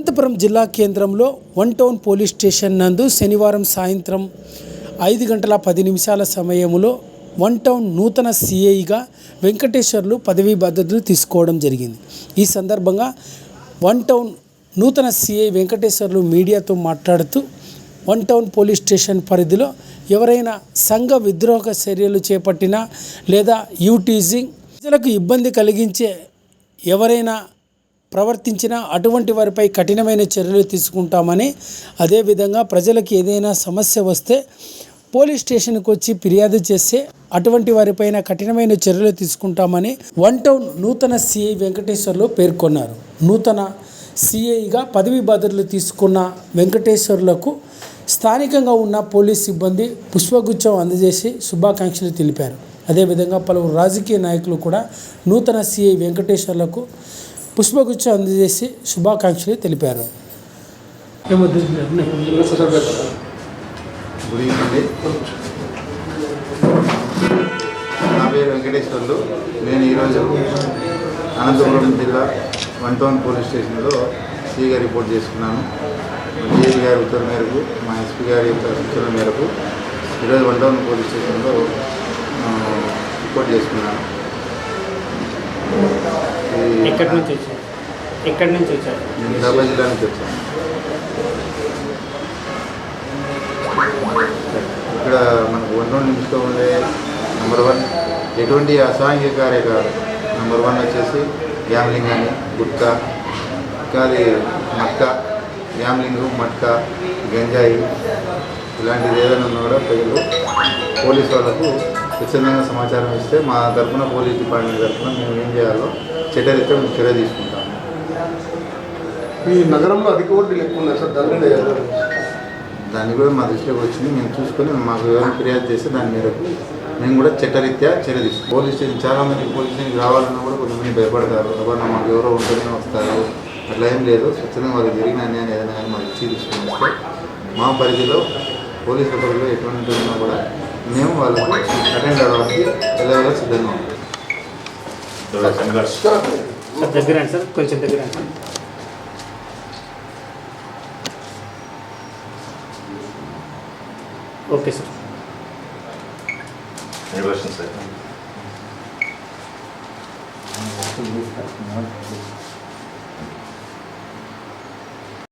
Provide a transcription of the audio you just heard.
అనంతపురం జిల్లా కేంద్రంలో one town police station నందు శనివారం సాయంత్రం ఐదు గంటల పది నిమిషాల సమయంలో వన్ టౌన్ నూతన సిఐగా వెంకటేశ్వర్లు పదవీ బాధ్యతలు తీసుకోవడం జరిగింది. ఈ సందర్భంగా వన్ టౌన్ నూతన సిఐ వెంకటేశ్వర్లు మీడియాతో మాట్లాడుతూ వన్ టౌన్ పోలీస్ స్టేషన్ పరిధిలో ఎవరైనా సంఘ విద్రోహ చర్యలు చేపట్టినా లేదా యూటీజింగ్ ప్రజలకు ఇబ్బంది కలిగించే ఎవరైనా ప్రవర్తించిన అటువంటి వారిపై కఠినమైన చర్యలు తీసుకుంటామని అదేవిధంగా ప్రజలకు ఏదైనా సమస్య వస్తే పోలీస్ స్టేషన్కి వచ్చి ఫిర్యాదు చేస్తే అటువంటి వారిపైన కఠినమైన చర్యలు తీసుకుంటామని వన్ టౌన్ నూతన సిఐ వెంకటేశ్వర్లు పేర్కొన్నారు. నూతన సిఐగా పదవి బాధ్యతలు తీసుకున్న వెంకటేశ్వర్లకు స్థానికంగా ఉన్న పోలీస్ సిబ్బంది పుష్పగుచ్చం అందజేసి శుభాకాంక్షలు తెలిపారు. అదేవిధంగా పలువురు రాజకీయ నాయకులు కూడా నూతన సిఐ వెంకటేశ్వర్లకు పుష్పగుచ్చం అందజేసి శుభాకాంక్షలు తెలిపారు. నా పేరు వెంకటేశ్వర్లు. నేను ఈరోజు అనంతపురం జిల్లా వన్ టౌన్ పోలీస్ స్టేషన్లో సీగా రిపోర్ట్ చేసుకున్నాను. డిఐ గారి ఉత్తర్వు మేరకు మా ఎస్పీ గారి యొక్క సూచన మేరకు ఈరోజు వన్ టౌన్ పోలీస్ స్టేషన్లో రిపోర్ట్ చేసుకున్నాను. ఎక్కడి నుంచి వచ్చారు? ఎక్కడి నుంచి వచ్చారు? నేను జిల్లా నుంచి వచ్చాను ఇక్కడ మనకు వన్ రెండు నిమిషంలో ఉండే నెంబర్ వన్ ఎటువంటి అసాంఘిక కార్యక్రమాలు నెంబర్ వన్ వచ్చేసి గ్యామ్లింగ్ కానీ గుట్కా ఇంకా అది మట్కా గ్యామ్లింగ్ మట్కా గంజాయి ఇలాంటిది ఏదైనా ఉన్నా కూడా ప్రజలు పోలీస్ వాళ్ళకు ఖచ్చితంగా సమాచారం ఇస్తే మా తరఫున పోలీస్ డిపార్ట్మెంట్ తరఫున మేము ఏం చేయాలో చర్యలు మేము చర్య తీసుకుంటాము ఈ నగరంలో అధిక వడ్డీలు ఎక్కువ ఉన్నాయి సార్? దాని మీద? దాన్ని కూడా మా దృష్టిలోకి వచ్చింది. మేము చూసుకొని మాకు ఎవరైనా ఫిర్యాదు చేస్తే దాని మేరకు మేము కూడా చట్టరీత్యా చర్య తీసుకుంటాం. పోలీస్ స్టేషన్ చాలా మంది పోలీస్ స్టేషన్కి రావాలన్నా కూడా కొంతమంది భయపడతారు. ఎవరన్నా మాకు ఎవరో ఉంటేనే వస్తారు. అట్లా ఏం లేదు. స్వచ్ఛంగా వాళ్ళకి జరిగిన అన్యాయం ఏదైనా కానీ మాకు ఇచ్చి వస్తే మా పరిధిలో పోలీస్ పరిధిలో ఎటువంటి ఉన్నా కూడా మేము వాళ్ళకు అటెండ్ అవ్వడానికి వెళ్ళగా సిద్ధంగా ఉంటాం. సార్ దగ్గర సార్ కొంచెం దగ్గర okay sir. Any questions, sir?